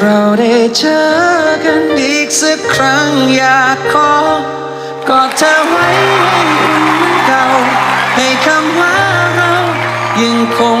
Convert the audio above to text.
เราได้เจอกันอีกสักครั้งอยากขอกอดเธอไว้ให้อุ่นเหมือนเก่าให้คำว่าเรายังคง